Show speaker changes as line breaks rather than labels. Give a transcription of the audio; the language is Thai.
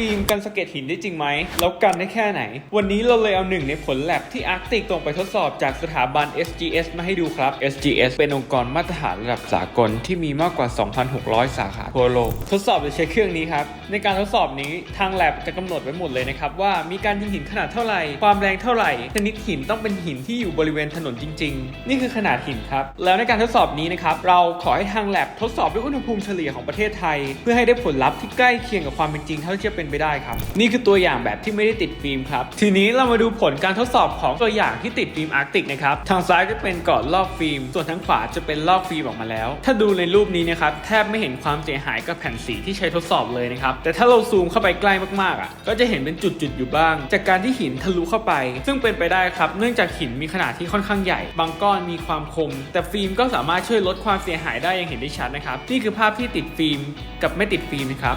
ฟิล์มกันสะเก็ดหินได้จริงไหม แล้วกันได้แค่ไหน วันนี้เราเลยเอาหนึ่งในผลแลบที่อาร์กติกตรงไปทดสอบจากสถาบัน SGS มาให้ดูครับ SGS เป็นองค์กรมาตรฐานระดับสากลที่มีมากกว่า 2,600 สาขาทั่วโลก ทดสอบโดยใช้เครื่องนี้ครับ ในการทดสอบนี้ทางแลบจะกำหนดไว้หมดเลยนะครับ ว่ามีการยิงหินขนาดเท่าไหร่ ความแรงเท่าไหร่ ชนิดหินต้องเป็นหินที่อยู่บริเวณถนนจริง ๆ นี่คือขนาดหินครับ แล้วในการทดสอบนี้นะครับ เราขอให้ทางแลบทดสอบด้วยอุณหภูมิเฉลี่ยของประเทศไทย เพื่อให้ได้ผลลัพธ์ที่ใกล้เคียงกับความเป็นจริงเท่าที่จะเป็นไปได้ครับ นี่คือตัวอย่างแบบที่ไม่ได้ติดฟิล์มครับ ทีนี้เรามาดูผลการทดสอบของตัวอย่างที่ติดฟิล์มอาร์กติกนะครับ ทางซ้ายจะเป็นกรอบลอกฟิล์ม ส่วนทางขวาจะเป็นลอกฟิล์มออกมาแล้ว ถ้าดูในรูปนี้นะครับแทบไม่เห็นความเสียหายกับแผ่นสีที่ใช้ทดสอบเลยนะครับ แต่ถ้าเราซูมเข้าไปใกล้มากๆอะ ก็จะเห็นเป็นจุดๆอยู่บ้าง จากการที่หินทะลุเข้าไป ซึ่งเป็นไปได้ครับ เนื่องจากหินมีขนาดที่ค่อนข้างใหญ่ บางก้อนมีความคม แต่ฟิล์มก็สามารถช่วยลดความเสียหายได้อย่างเห็นได้ชัดนะครับ นี่คือภาพที่ติดฟิล์มกับไม่ติดฟิล์มนะครับ